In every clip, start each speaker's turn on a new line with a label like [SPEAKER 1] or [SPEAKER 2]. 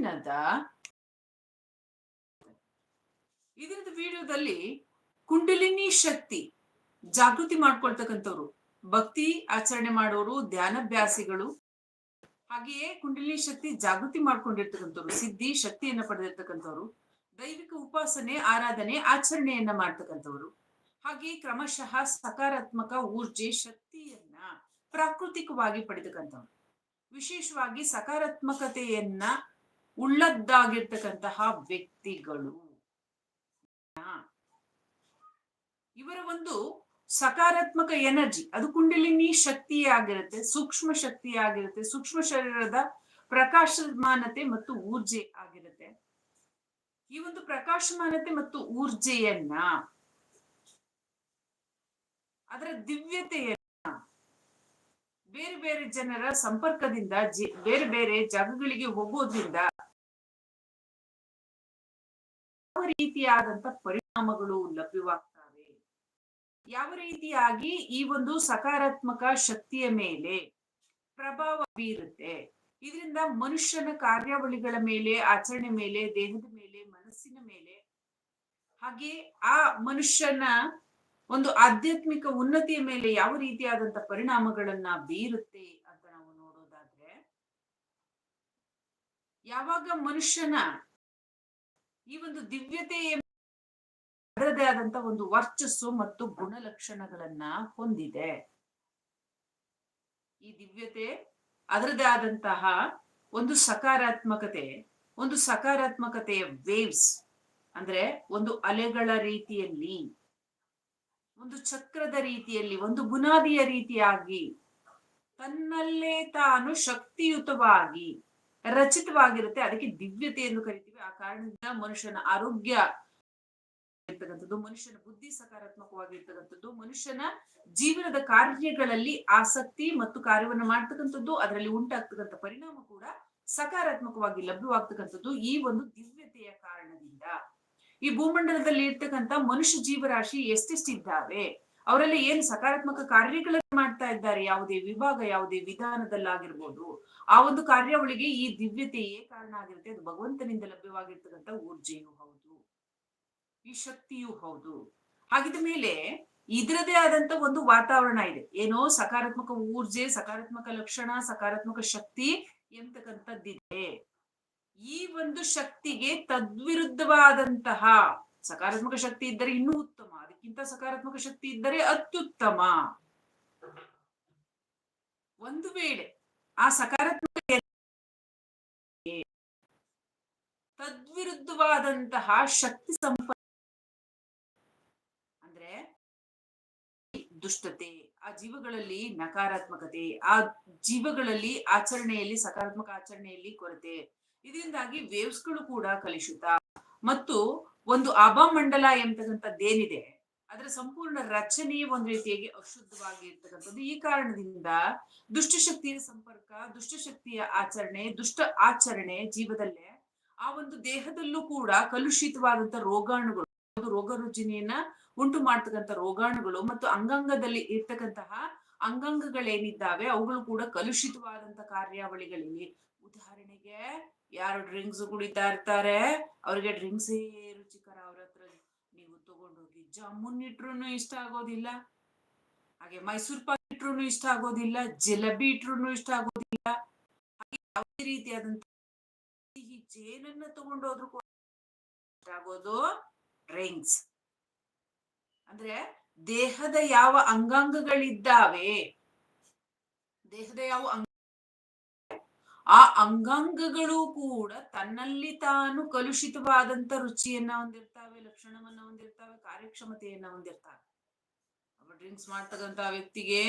[SPEAKER 1] ದಿನದ ಇದರದ ವಿಡಿಯೋದಲ್ಲಿ ಕುಂಡಲಿನಿ ಶಕ್ತಿ ಜಾಗೃತಿ ಮಾಡ್ಕೊಳ್ತಕ್ಕಂಥವ್ರು. ಭಕ್ತಿ ಆಚರಣೆ ಮಾಡೋರು, ಧ್ಯಾನಾಭ್ಯಾಸಿಗಳು. ಹಾಗೆಯೇ ಕುಂಡಲಿನಿ ಶಕ್ತಿ ಜಾಗೃತಿ ಮಾಡ್ಕೊಂಡಿರ್ತಕ್ಕಂಥವ್ರು, ಸಿದ್ಧಿ, ಶಕ್ತಿಯನ್ನ ಪಡೆದಿರ್ತಕ್ಕಂಥವ್ರು. ದೈವಿಕ ಉಪಾಸನೆ, ಆರಾಧನೆ, ಆಚರಣೆಯನ್ನ ಮಾಡ್ತಕ್ಕಂಥವ್ರು. ಹಾಗೆ ಕ್ರಮಶಃ ಸಕಾರಾತ್ಮಕ ಊರ್ಜೆ, ಶಕ್ತಿಯನ್ನ ಪ್ರಾಕೃತಿಕವಾಗಿ ಪಡೆದಕ್ಕಂಥವ್ರು ವಿಶೇಷವಾಗಿ ಸಕಾರಾತ್ಮಕತೆಯನ್ನ ಉಳ್ಳದ್ದಾಗಿರ್ತಕ್ಕಂತಹ ವ್ಯಕ್ತಿಗಳು. ಇವರ ಒಂದು ಸಕಾರಾತ್ಮಕ ಎನರ್ಜಿ, ಅದು ಕುಂಡಲಿನಿ ಶಕ್ತಿಯೇ ಆಗಿರುತ್ತೆ ಸೂಕ್ಷ್ಮ ಶಕ್ತಿ ಆಗಿರುತ್ತೆ ಸೂಕ್ಷ್ಮ ಶರೀರದ ಪ್ರಕಾಶಮಾನತೆ ಮತ್ತು ಊರ್ಜೆ ಆಗಿರುತ್ತೆ. ಈ ಒಂದು ಪ್ರಕಾಶಮಾನತೆ ಮತ್ತು ಊರ್ಜೆಯನ್ನ ಅದರ ದಿವ್ಯತೆಯನ್ನ ಬೇರೆ ಬೇರೆ ಜನರ ಸಂಪರ್ಕದಿಂದ ಬೇರೆ ಬೇರೆ ಜಾಗಗಳಿಗೆ ಹೋಗೋದ್ರಿಂದ ರೀತಿಯಾದಂತ ಪರಿಣಾಮಗಳು ಲಭ್ಯವಾಗ್ತವೆ. ಯಾವ ರೀತಿಯಾಗಿ ಈ ಒಂದು ಸಕಾರಾತ್ಮಕ ಶಕ್ತಿಯ ಮೇಲೆ ಪ್ರಭಾವ ಬೀರುತ್ತೆ? ಇದರಿಂದ ಮನುಷ್ಯನ ಕಾರ್ಯಾವಳಿಗಳ ಮೇಲೆ, ಆಚರಣೆ ಮೇಲೆ, ದೇಹದ ಮೇಲೆ, ಮನಸ್ಸಿನ ಮೇಲೆ, ಹಾಗೆ ಆ ಮನುಷ್ಯನ ಒಂದು ಆಧ್ಯಾತ್ಮಿಕ ಉನ್ನತಿಯ ಮೇಲೆ ಯಾವ ರೀತಿಯಾದಂತ ಪರಿಣಾಮಗಳನ್ನ ಬೀರುತ್ತೆ ಅಂತ ನಾವು ನೋಡೋದಾದ್ರೆ, ಯಾವಾಗ ಮನುಷ್ಯನ ಈ ಒಂದು ದಿವ್ಯತೆ ಅದರದೇ ಆದಂತ ಒಂದು ವರ್ಚಸ್ಸು ಮತ್ತು ಗುಣಲಕ್ಷಣಗಳನ್ನ ಹೊಂದಿದೆ. ಈ ದಿವ್ಯತೆ ಅದರದೇ ಆದಂತಹ ಒಂದು ಸಕಾರಾತ್ಮಕತೆ, ಒಂದು ಸಕಾರಾತ್ಮಕತೆಯ ವೇವ್ಸ್ ಅಂದ್ರೆ ಒಂದು ಅಲೆಗಳ ರೀತಿಯಲ್ಲಿ, ಒಂದು ಚಕ್ರದ ರೀತಿಯಲ್ಲಿ, ಒಂದು ಬುನಾದಿಯ ರೀತಿಯಾಗಿ ತನ್ನಲ್ಲೇ ತಾನು ಶಕ್ತಿಯುತವಾಗಿ ರಚಿತವಾಗಿರುತ್ತೆ. ಅದಕ್ಕೆ ದಿವ್ಯತೆ ಎಂದು ಕರಿತೀವಿ. ಆ ಕಾರಣದಿಂದ ಮನುಷ್ಯನ ಆರೋಗ್ಯ ಇರ್ತಕ್ಕಂಥದ್ದು, ಮನುಷ್ಯನ ಬುದ್ಧಿ ಸಕಾರಾತ್ಮಕವಾಗಿರ್ತಕ್ಕಂಥದ್ದು, ಮನುಷ್ಯನ ಜೀವನದ ಕಾರ್ಯಗಳಲ್ಲಿ ಆಸಕ್ತಿ ಮತ್ತು ಕಾರ್ಯವನ್ನು ಮಾಡ್ತಕ್ಕಂಥದ್ದು, ಅದರಲ್ಲಿ ಉಂಟಾಗ್ತಕ್ಕಂಥ ಪರಿಣಾಮ ಕೂಡ ಸಕಾರಾತ್ಮಕವಾಗಿ ಲಭ್ಯವಾಗ್ತಕ್ಕಂಥದ್ದು ಈ ಒಂದು ದಿವ್ಯತೆಯ ಕಾರಣದಿಂದ. ಈ ಭೂಮಂಡಲದಲ್ಲಿ ಇರ್ತಕ್ಕಂಥ ಮನುಷ್ಯ ಜೀವರಾಶಿ ಎಷ್ಟೆಷ್ಟಿದ್ದಾವೆ? ಅವರೆಲ್ಲ ಏನು ಸಕಾರಾತ್ಮಕ ಕಾರ್ಯಗಳನ್ನು ಮಾಡ್ತಾ ಇದ್ದಾರೆ, ಯಾವುದೇ ವಿಭಾಗ, ಯಾವುದೇ ವಿಧಾನದಲ್ಲಾಗಿರ್ಬೋದು, ಆ ಒಂದು ಕಾರ್ಯಾವಳಿಗೆ ಈ ದಿವ್ಯತೆಯೇ ಕಾರಣ ಆಗಿರುತ್ತೆ, ಅದು ಭಗವಂತನಿಂದ ಲಭ್ಯವಾಗಿರ್ತಕ್ಕಂಥ ಊರ್ಜೆಯೂ ಹೌದು, ಈ ಶಕ್ತಿಯೂ ಹೌದು. ಹಾಗಿದ ಮೇಲೆ ಇದರದೇ ಆದಂತ ಒಂದು ವಾತಾವರಣ ಇದೆ, ಏನೋ ಸಕಾರಾತ್ಮಕ ಊರ್ಜೆ, ಸಕಾರಾತ್ಮಕ ಲಕ್ಷಣ, ಸಕಾರಾತ್ಮಕ ಶಕ್ತಿ ಎಂತಕ್ಕಂಥದ್ದಿದೆ. ಈ ಒಂದು ಶಕ್ತಿಗೆ ತದ್ವಿರುದ್ಧವಾದಂತಹ ಸಕಾರಾತ್ಮಕ ಶಕ್ತಿ ಇದ್ದರೆ ಇನ್ನೂ ಉತ್ತಮ ಅದಕ್ಕಿಂತ ಸಕಾರಾತ್ಮಕ ಶಕ್ತಿ ಇದ್ದರೆ ಅತ್ಯುತ್ತಮ. ಒಂದು ವೇಳೆ ಆ ಸಕಾರಾತ್ಮಕ ತದ್ವಿರುದ್ಧವಾದಂತಹ ಶಕ್ತಿ ಸಂಪ ಅಂದ್ರೆ ದುಷ್ಟತೆ, ಆ ಜೀವಗಳಲ್ಲಿ ನಕಾರಾತ್ಮಕತೆ, ಆ ಜೀವಗಳಲ್ಲಿ ಆಚರಣೆಯಲ್ಲಿ, ಸಕಾರಾತ್ಮಕ ಆಚರಣೆಯಲ್ಲಿ ಕೊರತೆ. ಇದರಿಂದಾಗಿ ವೇವ್ಸ್ಗಳು ಕೂಡ ಕಲುಷಿತ. ಮತ್ತು ಒಂದು ಅಭಾಮಂಡಲ ಎಂಬತಕ್ಕಂಥದ್ದೇನಿದೆ ಅದರ ಸಂಪೂರ್ಣ ರಚನೆ ಒಂದು ರೀತಿಯಾಗಿ ಅಶುದ್ಧವಾಗಿ ಇರ್ತಕ್ಕಂಥದ್ದು. ಈ ಕಾರಣದಿಂದ ದುಷ್ಟಶಕ್ತಿಯ ಸಂಪರ್ಕ ದುಷ್ಟಶಕ್ತಿಯ ಆಚರಣೆ, ದುಷ್ಟ ಆಚರಣೆ ಜೀವದಲ್ಲೇ ಆ ಒಂದು ದೇಹದಲ್ಲೂ ಕೂಡ ಕಲುಷಿತವಾದಂತ ರೋಗಾಣುಗಳು ರೋಗ ರುಜಿನಿಯನ್ನ ಉಂಟು ಮಾಡ್ತಕ್ಕಂಥ ರೋಗಾಣುಗಳು ಮತ್ತು ಅಂಗಾಂಗದಲ್ಲಿ ಇರ್ತಕ್ಕಂತಹ ಅಂಗಾಂಗಗಳೇನಿದ್ದಾವೆ, ಅವುಗಳು ಕೂಡ ಕಲುಷಿತವಾದಂತ ಕಾರ್ಯಾವಳಿಗಳಿವೆ ಉದಾಹರಣೆಗೆ ಯಾರು ಡ್ರಿಂಕ್ಸ್ ಕುಡಿತಾ ಇರ್ತಾರೆ, ಅವ್ರಿಗೆ ಡ್ರಿಂಕ್ಸ್ ರುಚಿಕರ ಅವ್ರ ಹತ್ರ ನೀವು ತಗೊಂಡೋಗಿ ಜಾಮೂನ್ ಇಟ್ರು ಇಷ್ಟ ಆಗೋದಿಲ್ಲ. ಹಾಗೆ ಮೈಸೂರ್ ಪಾಕ್ ಇಟ್ರು ಇಷ್ಟ ಆಗೋದಿಲ್ಲ, ಜಿಲೇಬಿ ಇಟ್ರು ಇಷ್ಟ ಆಗೋದಿಲ್ಲ. ಹಾಗೆ ಯಾವುದೇ ರೀತಿಯಾದಂತ ಸಿಹಿ ಜೇನನ್ನ ತಗೊಂಡೋದ್ರು ಇಷ್ಟ ಆಗೋದು ಡ್ರಿಂಕ್ಸ್. ಅಂದ್ರೆ ದೇಹದ ಯಾವ ಅಂಗಾಂಗಗಳಿದ್ದಾವೆ, ದೇಹದ ಯಾವ ಅಂಗ ಆ ಅಂಗಾಂಗಗಳು ಕೂಡ ತನ್ನಲ್ಲಿ ತಾನು ಕಲುಷಿತವಾದಂತ ರುಚಿಯನ್ನ ಹೊಂದಿರ್ತಾವೆ, ಲಕ್ಷಣವನ್ನ ಹೊಂದಿರ್ತಾವೆ, ಕಾರ್ಯಕ್ಷಮತೆಯನ್ನ ಹೊಂದಿರ್ತಾವೆ. ಡ್ರಿಂಕ್ಸ್ ಮಾಡ್ತಕ್ಕಂತ ವ್ಯಕ್ತಿಗೆ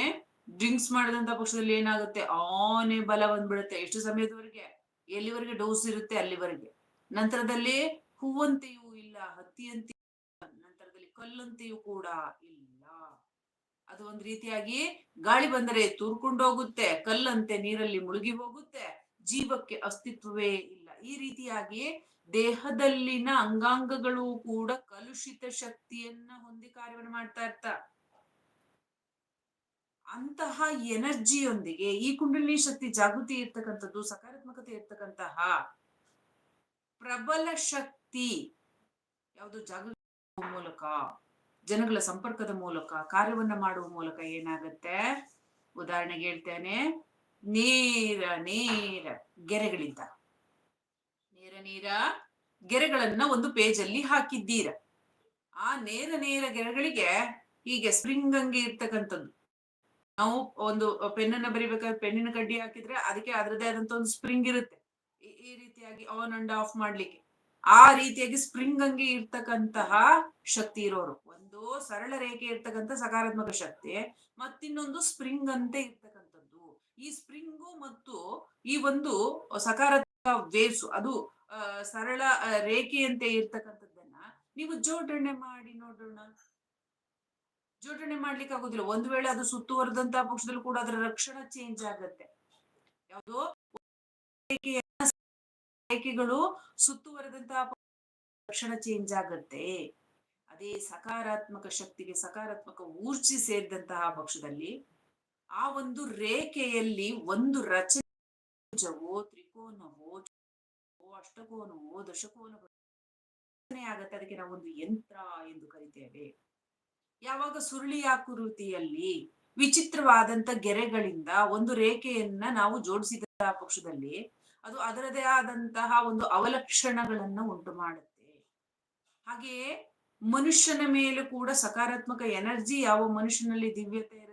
[SPEAKER 1] ಡ್ರಿಂಕ್ಸ್ ಮಾಡಿದಂತ ಪಕ್ಷದಲ್ಲಿ ಏನಾಗುತ್ತೆ? ಆನೆ ಬಲ ಬಂದ್ಬಿಡುತ್ತೆ. ಎಷ್ಟು ಸಮಯದವರೆಗೆ? ಎಲ್ಲಿವರೆಗೆ ಡೋಸ್ ಇರುತ್ತೆ? ಅಲ್ಲಿವರೆಗೆ. ನಂತರದಲ್ಲಿ ಹೂವಂತೆಯೂ ಇಲ್ಲ, ಹತ್ತಿಯಂತೆಯೂ. ನಂತರದಲ್ಲಿ ಕಲ್ಲಂತೆಯೂ ಕೂಡ ಇಲ್ಲ. ಅದು ಒಂದ್ ರೀತಿಯಾಗಿ ಗಾಳಿ ಬಂದರೆ ತೂರ್ಕೊಂಡೋಗುತ್ತೆ ಕಲ್ಲಂತೆ ನೀರಲ್ಲಿ ಮುಳುಗಿ ಹೋಗುತ್ತೆ. ಜೀವಕ್ಕೆ ಅಸ್ತಿತ್ವವೇ ಇಲ್ಲ. ಈ ರೀತಿಯಾಗಿ ದೇಹದಲ್ಲಿನ ಅಂಗಾಂಗಗಳು ಕೂಡ ಕಲುಷಿತ ಶಕ್ತಿಯನ್ನ ಹೊಂದಿ ಕಾರ್ಯವನ್ನು ಮಾಡ್ತಾ ಇರ್ತಾ. ಅಂತಹ ಎನರ್ಜಿಯೊಂದಿಗೆ ಈ ಕುಂಡಲಿನಿ ಶಕ್ತಿ ಜಾಗೃತಿ ಇರ್ತಕ್ಕಂಥದ್ದು, ಸಕಾರಾತ್ಮಕತೆ ಇರ್ತಕ್ಕಂತಹ ಪ್ರಬಲ ಶಕ್ತಿ ಯಾವುದು? ಜಾಗೃತಿ ಮೂಲಕ, ಜನಗಳ ಸಂಪರ್ಕದ ಮೂಲಕ, ಕಾರ್ಯವನ್ನ ಮಾಡುವ ಮೂಲಕ ಏನಾಗತ್ತೆ? ಉದಾಹರಣೆಗೆ ಹೇಳ್ತೇನೆ ನೇರ ನೇರ, ಗೆರೆಗಳಿಂದ. ನೇರ ನೇರ, ಗೆರೆಗಳನ್ನ ಒಂದು ಪೇಜಲ್ಲಿ ಹಾಕಿದ್ದೀರ. ಆ ನೇರ ನೇರ ಗೆರೆಗಳಿಗೆ ಹೀಗೆ ಸ್ಪ್ರಿಂಗ್ ಹಂಗೆ ಇರ್ತಕ್ಕಂಥದ್ದು. ನಾವು ಒಂದು ಪೆನ್ನನ್ನ ಬರಿಬೇಕಾದ್ರೆ ಪೆನ್ನಿನ ಕಡ್ಡಿ ಹಾಕಿದ್ರೆ ಅದಕ್ಕೆ ಅದರದೇ ಆದಂತ ಒಂದು ಸ್ಪ್ರಿಂಗ್ ಇರುತ್ತೆ. ಈ- ರೀತಿಯಾಗಿ ಆನ್ ಅಂಡ್ ಆಫ್ ಮಾಡ್ಲಿಕ್ಕೆ. ಆ ರೀತಿಯಾಗಿ ಸ್ಪ್ರಿಂಗ್ ಹಂಗೆ ಇರ್ತಕ್ಕಂತಹ ಶಕ್ತಿ ಇರೋರು. ಒಂದು ಸರಳ ರೇಖೆ ಇರ್ತಕ್ಕಂಥ ಸಕಾರಾತ್ಮಕ ಶಕ್ತಿ, ಮತ್ತಿನ್ನೊಂದು ಸ್ಪ್ರಿಂಗ್ ಅಂತೆ ಇರ್ತಕ್ಕಂಥದ್ದು. ಈ ಸ್ಪ್ರಿಂಗು ಮತ್ತು ಈ ಒಂದು ಸಕಾರಾತ್ಮಕ ವೇವ್ಸ್ ಅದು ಸರಳ ರೇಖೆಯಂತೆ ಇರ್ತಕ್ಕಂಥದ್ದನ್ನ ನೀವು ಜೋಡಣೆ ಮಾಡಿ ನೋಡೋಣ. ಜೋಡಣೆ ಮಾಡ್ಲಿಕ್ಕೆ ಆಗೋದಿಲ್ಲ. ಒಂದು ವೇಳೆ ಅದು ಸುತ್ತುವರೆದಂತಹ ಪಕ್ಷದಲ್ಲಿ ಕೂಡ ಅದರ ರಕ್ಷಣಾ ಚೇಂಜ್ ಆಗತ್ತೆ. ಯಾವುದೋ ರೇಖೆಗಳು ಸುತ್ತುವರೆದಂತಹ ರಕ್ಷಣಾ ಚೇಂಜ್ ಆಗತ್ತೆ. ಅದೇ ಸಕಾರಾತ್ಮಕ ಶಕ್ತಿಗೆ ಸಕಾರಾತ್ಮಕ ಊರ್ಜಿ ಸೇರಿದಂತಹ ಪಕ್ಷದಲ್ಲಿ ಆ ಒಂದು ರೇಖೆಯಲ್ಲಿ ಒಂದು ರಚನೆ ಭುಜವೋ ತ್ರಿಕೋನವೋ ಅಷ್ಟಕೋನವೋ, ದಶಕೋನವೋ ರಚನೆ ಆಗತ್ತೆ. ಅದಕ್ಕೆ ನಾವು ಒಂದು ಯಂತ್ರ ಎಂದು ಕರಿತೇವೆ. ಯಾವಾಗ ಸುರುಳಿ ಆಕೃತಿಯಲ್ಲಿ ವಿಚಿತ್ರವಾದಂತ ಗೆರೆಗಳಿಂದ ಒಂದು ರೇಖೆಯನ್ನ ನಾವು ಜೋಡಿಸಿದ ಪಕ್ಷದಲ್ಲಿ ಅದು ಅದರದೇ ಆದಂತಹ ಒಂದು ಅವಲಕ್ಷಣಗಳನ್ನ ಉಂಟು ಮಾಡುತ್ತೆ. ಹಾಗೆಯೇ ಮನುಷ್ಯನ ಮೇಲೆ ಕೂಡ ಸಕಾರಾತ್ಮಕ ಎನರ್ಜಿ ಯಾವ ಮನುಷ್ಯನಲ್ಲಿ ದಿವ್ಯತೆ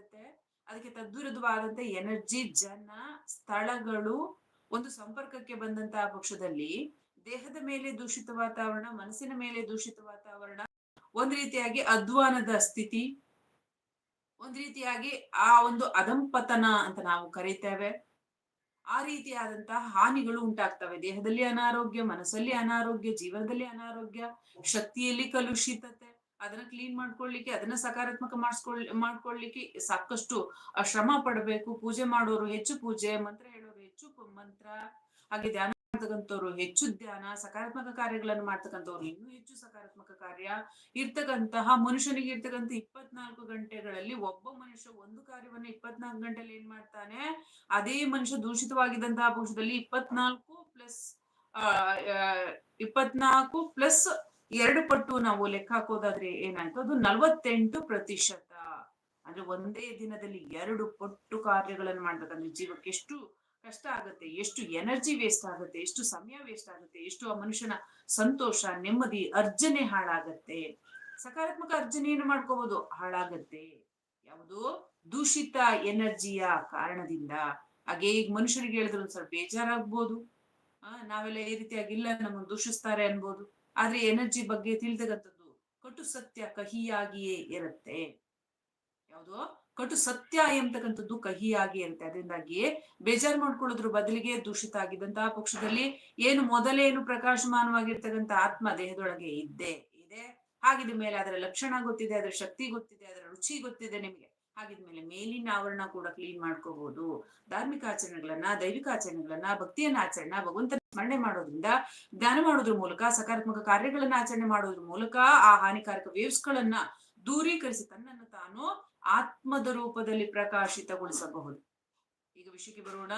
[SPEAKER 1] ಅದಕ್ಕೆ ತದ್ವಿರುದ್ಧವಾದಂತ ಎನರ್ಜಿ, ಜನ, ಸ್ಥಳಗಳು ಒಂದು ಸಂಪರ್ಕಕ್ಕೆ ಬಂದಂತಹ ಪಕ್ಷದಲ್ಲಿ ದೇಹದ ಮೇಲೆ ದೂಷಿತ ವಾತಾವರಣ, ಮನಸ್ಸಿನ ಮೇಲೆ ದೂಷಿತ ವಾತಾವರಣ, ಒಂದ್ ರೀತಿಯಾಗಿ ಅಧ್ವಾನದ ಸ್ಥಿತಿ, ಒಂದ್ ರೀತಿಯಾಗಿ ಆ ಒಂದು ಅಧಂಪತನ ಅಂತ ನಾವು ಕರೀತೇವೆ. ಆ ರೀತಿಯಾದಂತಹ ಹಾನಿಗಳು ಉಂಟಾಗ್ತವೆ. ದೇಹದಲ್ಲಿ ಅನಾರೋಗ್ಯ, ಮನಸ್ಸಲ್ಲಿ ಅನಾರೋಗ್ಯ, ಜೀವನದಲ್ಲಿ ಅನಾರೋಗ್ಯ, ಶಕ್ತಿಯಲ್ಲಿ ಕಲುಷಿತತೆ. ಅದನ್ನ ಕ್ಲೀನ್ ಮಾಡ್ಕೊಳ್ಳಿಕ್ಕೆ ಅದನ್ನ ಸಕಾರಾತ್ಮಕ ಮಾಡಿಸ್ಕೊಳ್ ಮಾಡ್ಕೊಳ್ಳಿಕ್ಕೆ ಸಾಕಷ್ಟು ಶ್ರಮ ಪಡಬೇಕು. ಪೂಜೆ ಮಾಡೋರು ಹೆಚ್ಚು ಪೂಜೆ, ಮಂತ್ರ ಹೇಳೋರು ಹೆಚ್ಚು ಮಂತ್ರ. ಹಾಗೆ ಧ್ಯಾನ ಮಾಡ್ತಕ್ಕಂಥವ್ರು ಹೆಚ್ಚು ಧ್ಯಾನ, ಸಕಾರಾತ್ಮಕ ಕಾರ್ಯಗಳನ್ನು ಮಾಡ್ತಕ್ಕಂಥವ್ರು ಇನ್ನೂ ಹೆಚ್ಚು ಸಕಾರಾತ್ಮಕ ಕಾರ್ಯ. ಇರ್ತಕ್ಕಂತಹ ಮನುಷ್ಯನಿಗೆ ಇರ್ತಕ್ಕಂಥ ಇಪ್ಪತ್ನಾಲ್ಕು ಗಂಟೆಗಳಲ್ಲಿ ಒಬ್ಬ ಮನುಷ್ಯ ಒಂದು ಕಾರ್ಯವನ್ನ ಇಪ್ಪತ್ನಾಲ್ಕು ಗಂಟೆಯಲ್ಲಿ ಏನ್ ಮಾಡ್ತಾನೆ? ಅದೇ ಮನುಷ್ಯ ದೂಷಿತವಾಗಿದ್ದಂತಹ ಪುರುಷದಲ್ಲಿ ಇಪ್ಪತ್ನಾಲ್ಕು ಪ್ಲಸ್ ಇಪ್ಪತ್ನಾಲ್ಕು ಪ್ಲಸ್ ಎರಡು ಪಟ್ಟು ನಾವು ಲೆಕ್ಕ ಹಾಕೋದಾದ್ರೆ ಏನಾಯ್ತು? ಅದು ನಲವತ್ತೆಂಟು ಪ್ರತಿಶತ. ಅಂದ್ರೆ ಒಂದೇ ದಿನದಲ್ಲಿ ಎರಡು ಪಟ್ಟು ಕಾರ್ಯಗಳನ್ನು ಮಾಡ್ಬೇಕಂದ್ರೆ ಜೀವಕ್ಕೆ ಎಷ್ಟು ಕಷ್ಟ ಆಗುತ್ತೆ, ಎಷ್ಟು ಎನರ್ಜಿ ವೇಸ್ಟ್ ಆಗುತ್ತೆ, ಎಷ್ಟು ಸಮಯ ವೇಸ್ಟ್ ಆಗುತ್ತೆ, ಎಷ್ಟು ಆ ಮನುಷ್ಯನ ಸಂತೋಷ, ನೆಮ್ಮದಿ, ಅರ್ಜನೆ ಹಾಳಾಗತ್ತೆ. ಸಕಾರಾತ್ಮಕ ಅರ್ಜನೆಯನ್ನು ಮಾಡ್ಕೋಬಹುದು ಹಾಳಾಗತ್ತೆ. ಯಾವುದು ದೂಷಿತ ಎನರ್ಜಿಯ ಕಾರಣದಿಂದ. ಹಾಗೆ ಈಗ ಮನುಷ್ಯರಿಗೆ ಹೇಳಿದ್ರೆ ಒಂದ್ ಸ್ವಲ್ಪ ಬೇಜಾರಾಗ್ಬೋದು. ಆ, ನಾವೆಲ್ಲ ಈ ರೀತಿಯಾಗಿ ಇಲ್ಲ, ನಮ್ಮನ್ನು ದೂಷಿಸ್ತಾರೆ ಅನ್ಬೋದು. ಆದ್ರೆ ಎನರ್ಜಿ ಬಗ್ಗೆ ತಿಳಿದಗಂಥದ್ದು ಕಟು ಸತ್ಯ ಕಹಿಯಾಗಿಯೇ ಇರುತ್ತೆ. ಯಾವುದು? ಕಟು ಸತ್ಯ ಎಂಬತಕ್ಕಂಥದ್ದು ಕಹಿಯಾಗಿ ಇರುತ್ತೆ. ಅದರಿಂದಾಗಿ ಬೇಜಾರ್ ಮಾಡ್ಕೊಳ್ಳೋದ್ರ ಬದಲಿಗೆ ದೂಷಿತ ಆಗಿದ್ದಂತಹ ಪಕ್ಷದಲ್ಲಿ ಏನು ಮೊದಲೇನು ಪ್ರಕಾಶಮಾನವಾಗಿರ್ತಕ್ಕಂಥ ಆತ್ಮ ದೇಹದೊಳಗೆ ಇದ್ದೇ ಇದೆ. ಹಾಗಿದ ಮೇಲೆ ಅದರ ಲಕ್ಷಣ ಗೊತ್ತಿದೆ, ಅದರ ಶಕ್ತಿ ಗೊತ್ತಿದೆ, ಅದರ ರುಚಿ ಗೊತ್ತಿದೆ ನಿಮಗೆ. ಹಾಗಿದ್ಮೇಲೆ ಮೇಲಿನ ಆವರಣ ಕೂಡ ಕ್ಲೀನ್ ಮಾಡ್ಕೋಬಹುದು ಧಾರ್ಮಿಕ ಆಚರಣೆಗಳನ್ನ, ದೈವಿಕ ಆಚರಣೆಗಳನ್ನ, ಭಕ್ತಿಯನ್ನ ಆಚರಣೆ, ಭಗವಂತನ ಸ್ಮರಣೆ ಮಾಡೋದ್ರಿಂದ ಧ್ಯಾನ ಮಾಡೋದ್ರ ಮೂಲಕ, ಸಕಾರಾತ್ಮಕ ಕಾರ್ಯಗಳನ್ನ ಆಚರಣೆ ಮಾಡೋದ್ರ ಮೂಲಕ ಆ ಹಾನಿಕಾರಕ ವೇವ್ಸ್ ಗಳನ್ನ ದೂರೀಕರಿಸಿ ತನ್ನನ್ನು ತಾನು ಆತ್ಮದ ರೂಪದಲ್ಲಿ ಪ್ರಕಾಶಿತಗೊಳಿಸಬಹುದು. ಈಗ ವಿಷಯಕ್ಕೆ ಬರೋಣ.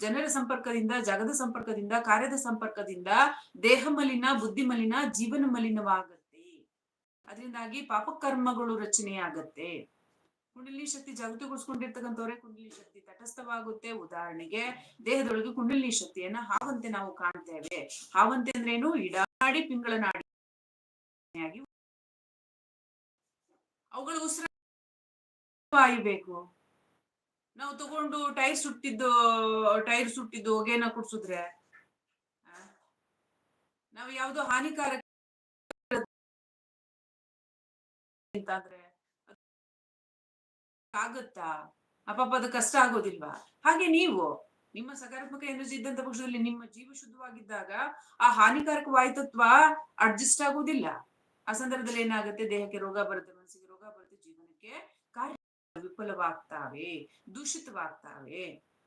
[SPEAKER 1] ಜನರ ಸಂಪರ್ಕದಿಂದ, ಜಗದ ಸಂಪರ್ಕದಿಂದ, ಕಾರ್ಯದ ಸಂಪರ್ಕದಿಂದ ದೇಹ ಮಲಿನ, ಬುದ್ಧಿ ಮಲಿನ, ಜೀವನ ಮಲಿನವಾಗತ್ತೆ. ಅದರಿಂದಾಗಿ ಪಾಪಕರ್ಮಗಳು ರಚನೆಯಾಗತ್ತೆ. ಕುಂಡಲಿನಿ ಶಕ್ತಿ ಜಾಗೃತಿಗೊಳಿಸ್ಕೊಂಡಿರ್ತಕ್ಕಂಥವ್ರೆ ಕುಂಡಲಿ ಶಕ್ತಿ ತಟಸ್ಥವಾಗುತ್ತೆ. ಉದಾಹರಣೆಗೆ ದೇಹದೊಳಗೆ ಕುಂಡಲಿನಿ ಶಕ್ತಿಯನ್ನ ಹಾವಂತೆ ನಾವು ಕಾಣ್ತೇವೆ. ಹಾವಂತೆ ಅಂದ್ರೇನು? ಇಡಾಡಿ ಪಿಂಗಳ ನಾಡಿ ಅವುಗಳ ಉಸಿರ ನಾವು ತಗೊಂಡು ಟೈರ್ ಸುಟ್ಟಿದ್ದು ಟೈರ್ ಸುಟ್ಟಿದ್ದು ಹೊಗೆನ ಕುಡ್ಸಿದ್ರೆ? ನಾವು ಯಾವುದು ಹಾನಿಕಾರಕ ಅಂತಂದ್ರೆ ಆಗುತ್ತಾ? ಅಪ್ಪ ಅದು ಕಷ್ಟ ಆಗೋದಿಲ್ವಾ? ಹಾಗೆ ನೀವು, ನಿಮ್ಮ ಸಕಾರಾತ್ಮಕ ಎನರ್ಜಿ ಇದ್ದಂತ ಪಕ್ಷದಲ್ಲಿ ನಿಮ್ಮ ಜೀವ ಶುದ್ಧವಾಗಿದ್ದಾಗ ಆ ಹಾನಿಕಾರಕ ವಾಯುತತ್ವ ಅಡ್ಜಸ್ಟ್ ಆಗುವುದಿಲ್ಲ. ಆ ಸಂದರ್ಭದಲ್ಲಿ ಏನಾಗುತ್ತೆ? ದೇಹಕ್ಕೆ ರೋಗ ಬರುತ್ತೆ, ಮನಸ್ಸಿಗೆ ರೋಗ ಬರುತ್ತೆ, ಜೀವನಕ್ಕೆ ಕಾರ್ಯ ವಿಫಲವಾಗ್ತಾವೆ, ದೂಷಿತವಾಗ್ತಾವೆ.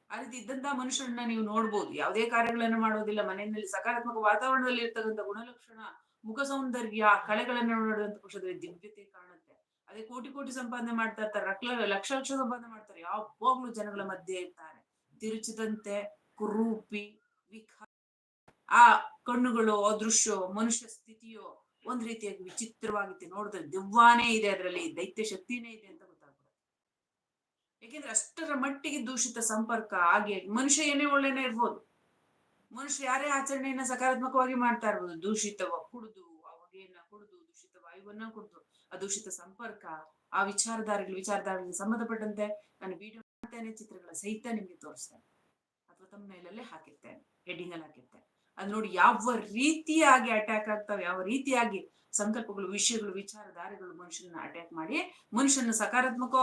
[SPEAKER 1] ಆ ರೀತಿ ಇದ್ದಂತಹ ಮನುಷ್ಯರನ್ನ ನೀವು ನೋಡ್ಬೋದು. ಯಾವುದೇ ಕಾರ್ಯಗಳನ್ನ ಮಾಡೋದಿಲ್ಲ. ಮನೆಯಲ್ಲಿ ಸಕಾರಾತ್ಮಕ ವಾತಾವರಣದಲ್ಲಿ ಇರ್ತಕ್ಕಂಥ ಗುಣಲಕ್ಷಣ, ಮುಖ ಸೌಂದರ್ಯ ಕಳೆಗಳನ್ನ ನೋಡುವಂತ ಪಕ್ಷದಲ್ಲಿ ದಿವ್ಯತೆ ಕಾಣುತ್ತೆ. ಅದೇ ಕೋಟಿ ಕೋಟಿ ಸಂಪಾದನೆ ಮಾಡ್ತಾ ಇರ್ತಾರೆ, ಲಕ್ಷ ಲಕ್ಷ ಲಕ್ಷ ಸಂಪಾದನೆ ಮಾಡ್ತಾರೆ, ಯಾವಾಗ್ಲೂ ಜನಗಳ ಮಧ್ಯೆ ಇರ್ತಾರೆ. ತಿರುಚಿದಂತೆ ಕುರೂಪಿ, ವಿಖ, ಆ ಕಣ್ಣುಗಳು, ಅದೃಶ್ಯ, ಮನುಷ್ಯ ಸ್ಥಿತಿಯೋ ಒಂದ್ ರೀತಿಯಾಗಿ ವಿಚಿತ್ರವಾಗಿತ್ತು. ನೋಡಿದ್ರೆ ದೆವ್ವಾನೇ ಇದೆ ಅದರಲ್ಲಿ, ದೈತ್ಯ ಶಕ್ತಿನೇ ಇದೆ ಅಂತ ಗೊತ್ತಾಗ್ಬಿಡುತ್ತೆ. ಯಾಕೆಂದ್ರೆ ಅಷ್ಟರ ಮಟ್ಟಿಗೆ ದೂಷಿತ ಸಂಪರ್ಕ ಹಾಗೆ ಮನುಷ್ಯ ಏನೇ ಒಳ್ಳೆನೇ ಇರ್ಬೋದು. ಮನುಷ್ಯ ಯಾರೇ ಆಚರಣೆಯನ್ನ ಸಕಾರಾತ್ಮಕವಾಗಿ ಮಾಡ್ತಾ ಇರ್ಬೋದು. ದೂಷಿತವ, ಕುಡಿದು ವಾಯುವನ್ನ ಆ ದೂಷಿತ ಸಂಪರ್ಕ, ಆ ವಿಚಾರಧಾರೆಗಳು ವಿಚಾರಧಾರೆಗಳಿಗೆ ಸಂಬಂಧಪಟ್ಟಂತೆ ನಾನು ವಿಡಿಯೋ ಮಾಡ್ತೇನೆ, ಚಿತ್ರಗಳ ಸಹಿತ ನಿಮ್ಗೆ ತೋರಿಸ್ತೇನೆ. ಅಥವಾ ತಮ್ಮ ಮೇಲಲ್ಲೇ ಹಾಕಿರ್ತೇನೆ ಹೆಡ್ಡಿಂಗ್ ಅಲ್ಲಿ ಹಾಕಿರ್ತೇನೆ. ಅದ್ ನೋಡಿ ಯಾವ ರೀತಿಯಾಗಿ ಅಟ್ಯಾಕ್ ಆಗ್ತಾವೆ, ಯಾವ ರೀತಿಯಾಗಿ ಸಂಕಲ್ಪಗಳು, ವಿಷಯಗಳು, ವಿಚಾರಧಾರೆಗಳು ಮನುಷ್ಯನ ಅಟ್ಯಾಕ್ ಮಾಡಿ, ಮನುಷ್ಯನ ಸಕಾರಾತ್ಮಕ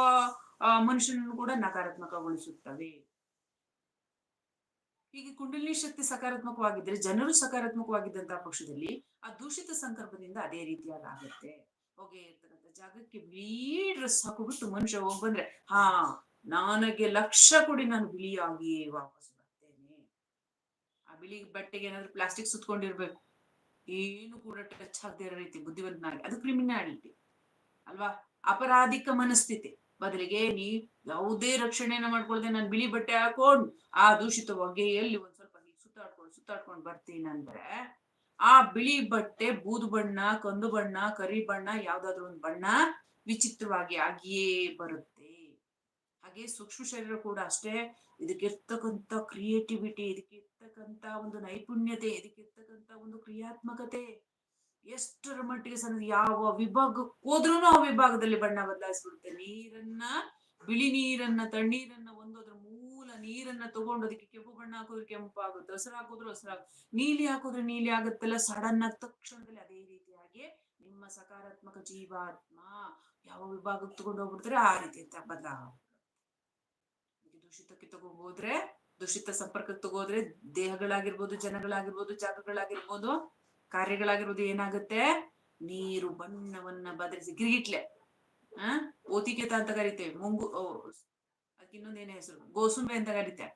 [SPEAKER 1] ಮನುಷ್ಯನನ್ನು ಕೂಡ ನಕಾರಾತ್ಮಕಗೊಳಿಸುತ್ತವೆ. ಹೀಗೆ ಕುಂಡಲಿನಿ ಶಕ್ತಿ ಸಕಾರಾತ್ಮಕವಾಗಿದ್ರೆ ಜನರು ಸಕಾರಾತ್ಮಕವಾಗಿದ್ದಂತಹ ಪಕ್ಷದಲ್ಲಿ ಆ ದೂಷಿತ ಸಂಕಲ್ಪದಿಂದ ಅದೇ ರೀತಿಯಾಗಿ ಆಗುತ್ತೆ. ಹೋಗಿ ಇರ್ತಕ್ಕಂಥ ಜಾಗಕ್ಕೆ ಡ್ರೆಸ್ ಹಾಕೋಬಿಟ್ಟು ಮನುಷ್ಯ ಹೋಗ್ ಬಂದ್ರೆ, ಹಾ, ನನಗೆ ಲಕ್ಷ ಕೊಡಿ ನಾನು ಬಿಳಿಯಾಗಿ ವಾಪಸ್ ಬರ್ತೇನೆ. ಆ ಬಿಳಿ ಬಟ್ಟೆಗೆ ಏನಾದ್ರು ಪ್ಲಾಸ್ಟಿಕ್ ಸುತ್ಕೊಂಡಿರ್ಬೇಕು. ಏನು ಕೂಡ ಟಚ್ ಆಗದೆ ಇರೋ ರೀತಿ ಬುದ್ಧಿವಂತನಾಗಿ. ಅದು ಕ್ರಿಮಿನಾಲಿಟಿ ಅಲ್ವಾ? ಅಪರಾಧಿಕ ಮನಸ್ಥಿತಿ. ಬದಲಿಗೆ ನೀ ಯಾವುದೇ ರಕ್ಷಣೆಯನ್ನ ಮಾಡ್ಕೊಳ್ದೆ ನಾನು ಬಿಳಿ ಬಟ್ಟೆ ಹಾಕೊಂಡ್ ಆ ದೂಷಿತ ಹೊಗೆಯಲ್ಲಿ ಒಂದ್ ಸ್ವಲ್ಪ ನೀ ಸುತ್ತಾಡ್ಕೊಂಡು ಸುತ್ತಾಡ್ಕೊಂಡು ಬರ್ತೀನಿ ಅಂದ್ರೆ ಆ ಬಿಳಿ ಬಟ್ಟೆ, ಬೂದು ಬಣ್ಣ, ಕಂದು ಬಣ್ಣ, ಕರಿ ಬಣ್ಣ, ಯಾವ್ದಾದ್ರು ಒಂದು ಬಣ್ಣ ವಿಚಿತ್ರವಾಗಿ ಆಗಿಯೇ ಬರುತ್ತೆ. ಹಾಗೆ ಸೂಕ್ಷ್ಮ ಶರೀರ ಕೂಡ ಅಷ್ಟೇ ಇದಕ್ಕಿರ್ತಕ್ಕಂಥ ಕ್ರಿಯೇಟಿವಿಟಿ ಇದಕ್ಕಿರ್ತಕ್ಕಂಥ ಒಂದು ನೈಪುಣ್ಯತೆ, ಇದಕ್ಕಿರ್ತಕ್ಕಂಥ ಒಂದು ಕ್ರಿಯಾತ್ಮಕತೆ. ಎಷ್ಟರ ಮಟ್ಟಿಗೆ ಸಣ್ಣ ಯಾವ ವಿಭಾಗಕ್ಕೆ ಹೋದ್ರೂ ಆ ವಿಭಾಗದಲ್ಲಿ ಬಣ್ಣ ಬದಲಾಯಿಸ್ಬಿಡುತ್ತೆ. ನೀರನ್ನ, ಬಿಳಿ ನೀರನ್ನ, ತಣ್ಣೀರನ್ನ ಒಂದೋದ್ರ ಮೂಲ ನೀರನ್ನ ತಗೊಂಡು ಅದಕ್ಕೆ ಕೆಂಪು ಬಣ್ಣ ಹಾಕಿದ್ರೆ ಕೆಂಪು ಆಗುತ್ತೆ ಹಸಿರು ಹಾಕೋದ್ರೆ ಹಸಿರು ನೀಲಿ ಹಾಕಿದ್ರೆ ನೀಲಿ ಆಗುತ್ತಲ್ಲ ಸಡನ್ ಆಗಿ ತಕ್ಷಣದಲ್ಲಿ ಅದೇ ರೀತಿಯಾಗಿ ನಿಮ್ಮ ಸಕಾರಾತ್ಮಕ ಜೀವಾತ್ಮ ಯಾವ ವಿಭಾಗಕ್ಕೆ ತಗೊಂಡು ಹೋಗ್ಬಿಡ್ತಾರೆ ಆ ರೀತಿ ಬದಲಾಗ ದೂಷಿತಕ್ಕೆ ತಗೋಬೋದ್ರೆ, ದೂಷಿತ ಸಂಪರ್ಕಕ್ಕೆ ತಗೋದ್ರೆ ದೇಹಗಳಾಗಿರ್ಬೋದು, ಜನಗಳಾಗಿರ್ಬೋದು, ಜಾಗಗಳಾಗಿರ್ಬೋದು ಕಾರ್ಯಗಳಾಗಿರ್ಬೋದು ಏನಾಗುತ್ತೆ? ನೀರು, ಬಣ್ಣವನ್ನ ಬದಲಿಸಿ, ಗಿರಿಗಿಟ್ಲೆ, ಆ? ಓತಿಕೆತ ಅಂತ ಕರಿತೇವೆ, ಮುಂಗು ಇನ್ನೊಂದೇನೇ ಹೆಸರು? ಗೋಸುಂಬೆ ಅಂತ ಕರಿತೇವೆ.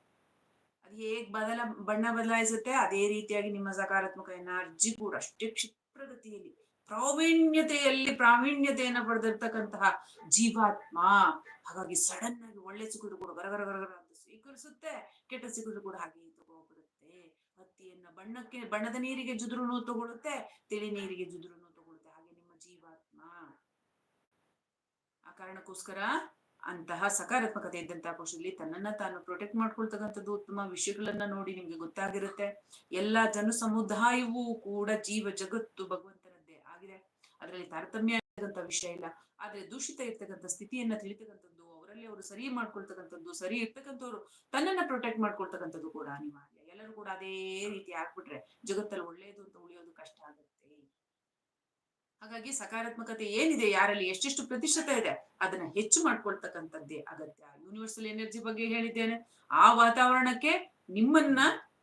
[SPEAKER 1] ಅದು ಹೇಗ್ ಬದಲ, ಬಣ್ಣ ಬದಲಾಯಿಸುತ್ತೆ? ಅದೇ ರೀತಿಯಾಗಿ ನಿಮ್ಮ ಸಕಾರಾತ್ಮಕ ಎನರ್ಜಿ ಕೂಡ ಅಷ್ಟೇ ಕ್ಷಿಪ್ರಗತಿಯಲ್ಲಿ, ಪ್ರಾವೀಣ್ಯತೆಯಲ್ಲಿ, ಪ್ರಾವೀಣ್ಯತೆಯನ್ನ ಪಡೆದಿರ್ತಕ್ಕಂತಹ ಜೀವಾತ್ಮ. ಹಾಗಾಗಿ ಸಡನ್ ಆಗಿ ಒಳ್ಳೆ ಸಿಕ್ಕಿದ್ರು ಕೂಡ, ಗರಗರ ಗರಗರ ಅಂತ ಸ್ವೀಕರಿಸುತ್ತೆ, ಕೆಟ್ಟ ಸಿಕ್ಕಿದ್ರು ಕೂಡ ಹಾಗೆ ತಗೋಬಿಡುತ್ತೆ ಹತ್ತಿಯನ್ನ ಬಣ್ಣಕ್ಕೆ, ಬಣ್ಣದ ನೀರಿಗೆ ಜುದ್ರುನು ತಗೊಳುತ್ತೆ, ತಿಳಿ ನೀರಿಗೆ ಜುದ್ರುನು ತಗೊಳುತ್ತೆ. ಹಾಗೆ ನಿಮ್ಮ ಜೀವಾತ್ಮ. ಆ ಕಾರಣಕ್ಕೋಸ್ಕರ ಅಂತಹ ಸಕಾರಾತ್ಮಕತೆ ಇದ್ದಂತಹ ಕೋಶದಲ್ಲಿ ತನ್ನನ್ನ ತಾನು ಪ್ರೊಟೆಕ್ಟ್ ಮಾಡ್ಕೊಳ್ತಕ್ಕಂಥದ್ದು ಉತ್ತಮ ವಿಷಯಗಳನ್ನ ನೋಡಿ ನಿಮ್ಗೆ ಗೊತ್ತಾಗಿರುತ್ತೆ. ಎಲ್ಲಾ ಜನ ಸಮುದಾಯವೂ ಕೂಡ ಜೀವ ಜಗತ್ತು ಭಗವಂತನದ್ದೇ ಆಗಿದೆ. ಅದರಲ್ಲಿ ತಾರತಮ್ಯ ಇರ್ತಕ್ಕಂಥ ವಿಷಯ ಇಲ್ಲ. ಆದ್ರೆ ದೂಷಿತ ಇರ್ತಕ್ಕಂಥ ಸ್ಥಿತಿಯನ್ನ ತಿಳಿತಕ್ಕಂಥದ್ದು, ಅವರಲ್ಲಿ ಅವರು ಸರಿ ಮಾಡ್ಕೊಳ್ತಕ್ಕಂಥದ್ದು, ಸರಿ ಇರ್ತಕ್ಕಂಥವ್ರು ತನ್ನನ್ನ ಪ್ರೊಟೆಕ್ಟ್ ಮಾಡ್ಕೊಳ್ತಕ್ಕಂಥದ್ದು ಕೂಡ ಅನಿವಾರ್ಯ. ಎಲ್ಲರೂ ಕೂಡ ಅದೇ ರೀತಿ ಆಗ್ಬಿಟ್ರೆ ಜಗತ್ತಲ್ಲಿ ಒಳ್ಳೇದು ಅಂತ ಉಳಿಯೋದು ಕಷ್ಟ ಆಗುತ್ತೆ. ಹಾಗಾಗಿ ಸಕಾರಾತ್ಮಕತೆ ಏನಿದೆ ಯಾರಲ್ಲಿ ಎಷ್ಟೆಷ್ಟು ಪ್ರತಿಶತ ಇದೆ, ಅದನ್ನ ಹೆಚ್ಚು ಮಾಡ್ಕೊಳ್ತಕ್ಕಂಥದ್ದೇ ಅಗತ್ಯ. ಯೂನಿವರ್ಸಲ್ ಎನರ್ಜಿ ಬಗ್ಗೆ ಹೇಳಿದ್ದೇನೆ. ಆ ವಾತಾವರಣಕ್ಕೆ ನಿಮ್ಮನ್ನ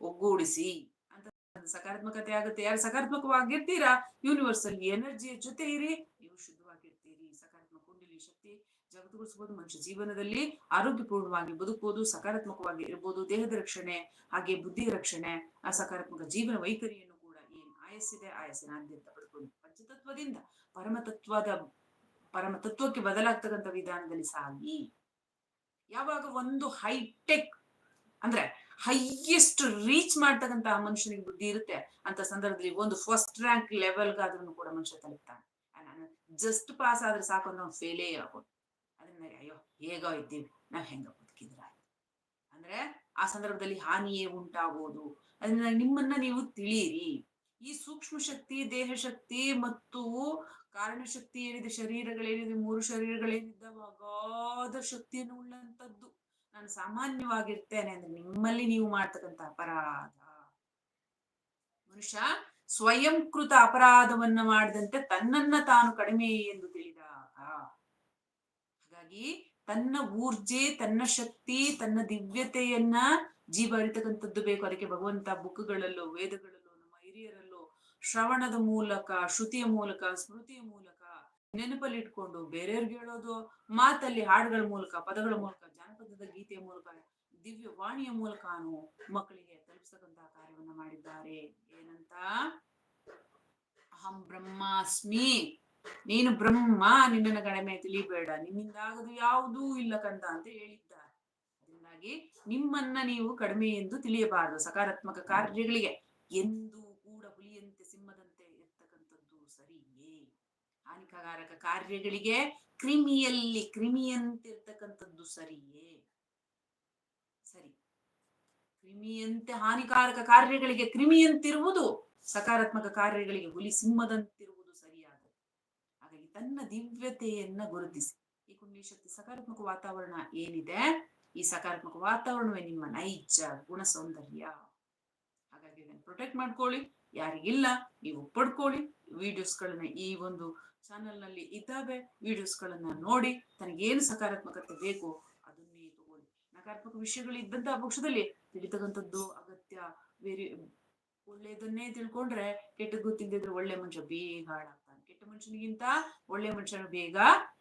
[SPEAKER 1] ಒಗ್ಗೂಡಿಸಿ ಅಂತ ಸಕಾರಾತ್ಮಕತೆ ಆಗುತ್ತೆ. ಯಾರು ಸಕಾರಾತ್ಮಕವಾಗಿರ್ತೀರಾ? ಯೂನಿವರ್ಸಲ್ ಎನರ್ಜಿಯ ಜೊತೆ ಇರಿ, ನೀವು ಶುದ್ಧವಾಗಿರ್ತೀರಿ. ಸಕಾರಾತ್ಮಕ ಕುಂಡಲಿ ಶಕ್ತಿ ಜಗತ್ತುಗೊಳಿಸಬಹುದು ಮನುಷ್ಯ ಜೀವನದಲ್ಲಿ ಆರೋಗ್ಯಪೂರ್ಣವಾಗಿ ಬದುಕಬಹುದು ಸಕಾರಾತ್ಮಕವಾಗಿ ಇರಬಹುದು, ದೇಹದ ರಕ್ಷಣೆ ಹಾಗೆ ಬುದ್ಧಿ ರಕ್ಷಣೆ, ಆ ಸಕಾರಾತ್ಮಕ ಜೀವನ ವೈಖರಿಯನ್ನು ಕೂಡ ಏನ್ ಆಯಸ್ಸಿದೆ, ಆಯಸ್ಸಿನಾದ್ಯಂತ ಪಡ್ಕೊಂಡು ಪಂಚತತ್ವದಿಂದ ಪರಮತತ್ವದ, ಪರಮತತ್ವಕ್ಕೆ ಬದಲಾಗ್ತಕ್ಕಂಥ ವಿಧಾನದಲ್ಲಿ ಸಾಗಿ ಯಾವಾಗ ಒಂದು ಹೈಟೆಕ್ ಅಂದ್ರೆ ಹೈಯೆಸ್ಟ್ ರೀಚ್ ಮಾಡ್ತಕ್ಕಂತಹ ಮನುಷ್ಯನಿಗೆ ಬುದ್ಧಿ ಇರುತ್ತೆ, ಅಂತ ಸಂದರ್ಭದಲ್ಲಿ ಒಂದು ಫಸ್ಟ್ ರ್ಯಾಂಕ್ ಲೆವೆಲ್ಗಾದ್ರೂ ಕೂಡ ಮನುಷ್ಯ ತಲುಪ್ತಾನೆ. ಜಸ್ಟ್ ಪಾಸ್ ಆದ್ರೆ ಸಾಕು ಅವ್ನು ಫೇಲೇ ಆಗೋದು ಅದನ್ನ ಅಯ್ಯೋ, ಹೇಗೋ ಇದ್ದೀವಿ, ನಾವು ಹೆಂಗ ಅಂದ್ರೆ ಆ ಸಂದರ್ಭದಲ್ಲಿ ಹಾನಿಯೇ ಉಂಟಾಗೋದು? ಅದನ್ನ ನಿಮ್ಮನ್ನ ನೀವು ತಿಳಿಯಿರಿ. ಈ ಸೂಕ್ಷ್ಮ ಶಕ್ತಿ, ದೇಹ ಶಕ್ತಿ ಮತ್ತು ಕಾರಣ ಶಕ್ತಿ ಏನಿದೆ ಶರೀರಗಳೇನಿದೆ ಮೂರು ಶರೀರಗಳೇನಿದ್ದಾವ ಅಗಾಧ ಶಕ್ತಿಯನ್ನು ಉಳ್ಳಂತದ್ದು ನಾನು ಸಾಮಾನ್ಯವಾಗಿರ್ತೇನೆ ಅಂದ್ರೆ ನಿಮ್ಮಲ್ಲಿ ನೀವು ಮಾಡ್ತಕ್ಕಂಥ ಅಪರಾಧ. ಮನುಷ್ಯ ಸ್ವಯಂಕೃತ ಅಪರಾಧವನ್ನ ಮಾಡಿದಂತೆ ತನ್ನನ್ನ ತಾನು ಕಡಿಮೆ ಎಂದು ತಿಳಿದಾಗ ಹಾಗಾಗಿ ತನ್ನ ಊರ್ಜೆ, ತನ್ನ ಶಕ್ತಿ, ತನ್ನ ದಿವ್ಯತೆಯನ್ನ ಜೀವ ಅರಿತಕ್ಕಂಥದ್ದು ಬೇಕು. ಅದಕ್ಕೆ ಭಗವಂತ ಬುಕ್ಗಳಲ್ಲೂ, ವೇದಗಳಲ್ಲೂ, ನಮ್ಮ ಹಿರಿಯರಲ್ಲೂ, ಶ್ರವಣದ ಮೂಲಕ, ಶ್ರುತಿಯ ಮೂಲಕ, ಸ್ಮೃತಿಯ ಮೂಲಕ ನೆನಪಲ್ಲಿ ಇಟ್ಕೊಂಡು ಬೇರೆಯವ್ರಿಗೆ ಹೇಳೋದು, ಮಾತಲ್ಲಿ, ಹಾಡುಗಳ ಮೂಲಕ, ಪದಗಳ ಮೂಲಕ, ಜಾನಪದದ ಗೀತೆಯ ಮೂಲಕ, ದಿವ್ಯ ವಾಣಿಯ ಮೂಲಕನು ಮಕ್ಕಳಿಗೆ ತಲುಪಿಸತಕ್ಕಂತಹ ಕಾರ್ಯವನ್ನ ಮಾಡಿದ್ದಾರೆ. ಏನಂತ? ಅಹಂ ಬ್ರಹ್ಮಾಸ್ಮಿ. ನೀನು ಬ್ರಹ್ಮ, ನಿನ್ನನ್ನು ಕಡಿಮೆ ತಿಳಿಬೇಡ ನಿನ್ನಿಂದಾಗದು ಯಾವುದೂ ಇಲ್ಲ ಕಂದ ಅಂತ ಹೇಳಿದ್ದಾರೆ. ಅದರಿಂದಾಗಿ ನಿಮ್ಮನ್ನ ನೀವು ಕಡಿಮೆ ಎಂದು ತಿಳಿಯಬಾರದು ಸಕಾರಾತ್ಮಕ ಕಾರ್ಯಗಳಿಗೆ. ಎಂದು ಕೂಡ ಹುಲಿಯಂತೆ ಸಿಂಹದಂತೆ ಇರ್ತಕ್ಕಂಥದ್ದು ಸರಿಯೇ. ಹಾನಿಕಾರಕ ಕಾರ್ಯಗಳಿಗೆ ಕ್ರಿಮಿಯಲ್ಲಿ ಕ್ರಿಮಿಯಂತೆ ಇರ್ತಕ್ಕಂಥದ್ದು ಸರಿಯೇ. ಸರಿ. ಕ್ರಿಮಿಯಂತೆ ಹಾನಿಕಾರಕ ಕಾರ್ಯಗಳಿಗೆ ಕ್ರಿಮಿಯಂತಿರುವುದು ಸಕಾರಾತ್ಮಕ ಕಾರ್ಯಗಳಿಗೆ ಹುಲಿ ಸಿಂಹದಂತಿರುವುದು ತನ್ನ ದಿವ್ಯತೆಯನ್ನ ಗುರುತಿಸಿ. ಈ ಕುಂಡಲಿ ಶಕ್ತಿ ಸಕಾರಾತ್ಮಕ ವಾತಾವರಣ ಏನಿದೆ? ಈ ಸಕಾರಾತ್ಮಕ ವಾತಾವರಣವೇ ನಿಮ್ಮ ನೈಜ ಗುಣ ಸೌಂದರ್ಯ. ಹಾಗಾಗಿ ಇದನ್ನು ಪ್ರೊಟೆಕ್ಟ್ ಮಾಡ್ಕೊಳ್ಳಿ. ಯಾರಿಗಿಲ್ಲ, ನೀವು ಪಡ್ಕೊಳ್ಳಿ. ವಿಡಿಯೋಸ್ಗಳನ್ನ ಈ ಒಂದು ಚಾನೆಲ್ನಲ್ಲಿ ಇದ್ದಾವೆ ವಿಡಿಯೋಸ್ಗಳನ್ನ ನೋಡಿ, ತನಗೇನು ಸಕಾರಾತ್ಮಕತೆ ಬೇಕು ಅದನ್ನೇ ತಗೊಳ್ಳಿ. ನಕಾರಾತ್ಮಕ ವಿಷಯಗಳು ಇದ್ದಂತಹ ಪಕ್ಷದಲ್ಲಿ ತಿಳಿತಕ್ಕಂಥದ್ದು ಅಗತ್ಯ. ಬೇರೆ ಒಳ್ಳೆಯದನ್ನೇ ತಿಳ್ಕೊಂಡ್ರೆ ಕೆಟ್ಟದ್ದು ಗೊತ್ತಿದ್ದಿದ್ರೆ ಒಳ್ಳೆ ಮನುಷ್ಯ ಬೇಗ ಹಾಳಾಗ್ತಾನೆ. ಕೆಟ್ಟ ಮನುಷ್ಯನಿಗಿಂತ ಒಳ್ಳೆ ಮನುಷ್ಯನು ಬೇಗ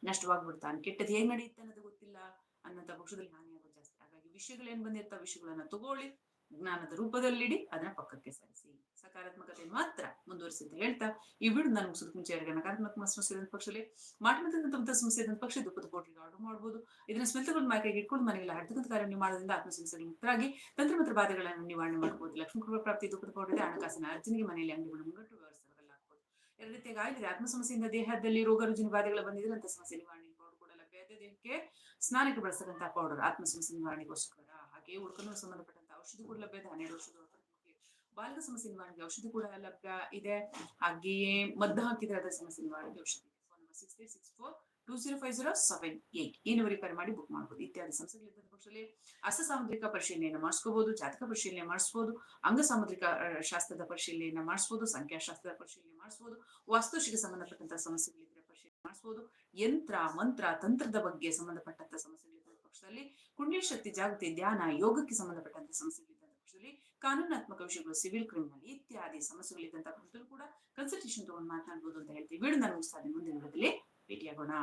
[SPEAKER 1] ನಷ್ಟವಾಗ್ಬಿಡ್ತಾನೆ. ಕೆಟ್ಟದ್ದು ಹೇಗ್ ನಡೆಯುತ್ತೆ ಅನ್ನೋದು ಗೊತ್ತಿಲ್ಲ ಅನ್ನೋಂಥ ಪಕ್ಷದಲ್ಲಿ ಹಾನಿ ಆಗೋದು ಜಾಸ್ತಿ. ಹಾಗಾಗಿ ವಿಷಯಗಳು ಏನ್ ಬಂದಿರ್ತಾವ ವಿಷಯಗಳನ್ನ ತಗೊಳ್ಳಿ, ಜ್ಞಾನದ ರೂಪದಲ್ಲಿಡಿ, ಅದನ್ನ ಪಕ್ಕಕ್ಕೆ ಸರಿಸಿ. ಸಕಾರಾತ್ಮಕತೆ ಮಾತ್ರ ಮುಂದುವರಿಸಿ ಅಂತ ಹೇಳ್ತಾ ಈ ಬಿಡು ನಾನು ಮುಗಿಸೋದು ಮುಂಚೆ ಎರಡು ನಕಾರಾತ್ಮಕ ಸಮಸ್ಯೆ ಇದ್ದ ಪಕ್ಷದಲ್ಲಿ ಮಾಡಿದಂತ ಸಮಸ್ಯೆ ಇದ್ದ ಪಕ್ಷ ದುಃಖದ ಕೋಟಿಗೆ ಆರ್ಡರ್ ಮಾಡ್ಬೋದು. ಇದನ್ನ ಸ್ಮಿತಗಳು ಮಾರ್ಕೆಗೆ ಇಟ್ಕೊಂಡು ಮನೆಗೆಲ್ಲ ಹಡ್ತಕ್ಕಂಥ ಕಾರ್ಯ ನೀವು ಮಾಡೋದ್ರಿಂದ ಆತ್ಮಸಮಸ್ಯೆಗಳು ಮುಕ್ತರಾಗಿ ತಂತ್ರ ಮತ್ತು ಬಾಧೆಗಳನ್ನು ನಿವಾರಣೆ ಮಾಡಬಹುದು ಲಕ್ಷ್ಮೀ ಕೃಪಾ ಪ್ರಾಪ್ತಿ ದುಃಖದ ಕೋಟಿದೆ ಹಣಕಾಸಿನ ಅರ್ಜನಿಗೆ ಮನೆಯಲ್ಲಿ ಅಂಗಡಿಗಳು ಮುಂಗಟ್ಟು ಎರಡು ರೀತಿಯಾಗಿ ಆಗಿದೆ ಆತ್ಮ ಸಮಸ್ಯೆಯಿಂದ ದೇಹದಲ್ಲಿ ರೋಗ ರುಜಿನ ಬಾಧೆಗಳು ಬಂದಿದ್ರೆ ಅಂತ ಸಮಸ್ಯೆ ನಿವಾರಣೆ ಪೌಡರ್ ಕೂಡ ಲಭ್ಯ ಇದೆ. ದೇಹಕ್ಕೆ ಸ್ನಾನಕ್ಕೆ ಬಳಸತಕ್ಕಂಥ ಪೌಡರ್ ಆತ್ಮ ಸಮಸ್ಯೆ ನಿವಾರಣೆಗೋಸ್ಕರ ಹಾಗೆ ಉಳ್ಕೊಂಡು ಸಂಬಂಧಪಟ್ಟಂತ ಔಷಧಿ ಕೂಡ ಲಭ್ಯ ಇದೆ. ಹನ್ನೆರಡು ಒಳಪಟ್ಟವರಿಗೆ ಬಾಲಕ ಸಮಸ್ಯೆ ನಿವಾರಣೆಗೆ ಔಷಧಿ ಕೂಡ ಲಭ್ಯ ಇದೆ. ಹಾಗೆಯೇ ಮದ್ದು ಹಾಕಿದ್ರೆ ಅದರ ಸಮಸ್ಯೆ ನಿವಾರಣೆಗೆ ಔಷಧಿ phone number six three six four two zero five zero seven eight ಈ ನಂಬರಿಗೆ ಮಾಡಿ ಬುಕ್ ಮಾಡಬಹುದು ಇತ್ಯಾದಿ ಸಮಸ್ಯೆಗಳಿದ್ದ ಪಕ್ಷದಲ್ಲಿ ಅಸಸಾಮುದ್ರಿಕ ಪರಿಶೀಲನೆಯನ್ನು ಮಾಡಿಸ್ಕೋಬಹುದು ಜಾತಕ ಪರಿಶೀಲನೆ ಮಾಡಿಸ್ಬೋದು ಅಂಗ ಸಾಮುದ್ರಿಕ ಆ, ಶಾಸ್ತ್ರದ ಪರಿಶೀಲನೆಯನ್ನು ಮಾಡಿಸ್ಬೋದು ಸಂಖ್ಯಾಶಾಸ್ತ್ರದ ಪರಿಶೀಲನೆ ಮಾಡಿಸ್ಬೋದು ವಾಸ್ತುಶಿಗೆ ಸಂಬಂಧಪಟ್ಟಂತಹ ಸಮಸ್ಯೆಗಳಿದ್ರೆ ಪರಿಶೀಲನೆ ಮಾಡಿಸ್ಬೋದು ಯಂತ್ರ ಮಂತ್ರ ತಂತ್ರದ ಬಗ್ಗೆ ಸಂಬಂಧಪಟ್ಟಂತಹ ಸಮಸ್ಯೆಗಳಿದ್ದ ಪಕ್ಷದಲ್ಲಿ ಕುಂಡಲಿ ಶಕ್ತಿ ಜಾಗೃತಿ ಧ್ಯಾನ ಯೋಗಕ್ಕೆ ಸಂಬಂಧಪಟ್ಟಂತಹ ಸಮಸ್ಯೆಗಳಿದ್ದ ಪಕ್ಷದಲ್ಲಿ ಕಾನೂನಾತ್ಮಕ ವಿಷಯಗಳು ಸಿವಿಲ್ ಕ್ರಿಮಿನಲ್ ಇತ್ಯಾದಿ ಸಮಸ್ಯೆಗಳಿದ್ದಂತಹ ಪಕ್ಷದಲ್ಲೂ ಕೂಡ ಕನ್ಸಲ್ಟೇಷನ್ ತಗೊಂಡು ಮಾತನಾಡಬಹುದು ಅಂತ ಹೇಳ್ತೀವಿ. ವಿಡಿಯೋ ನಾನು ಮುಗಿಸ್ತಾ ಮುಂದಿನ ವಿಡಿಯೋದಲ್ಲಿ ಭೇಟಿಯಾಗೋಣ.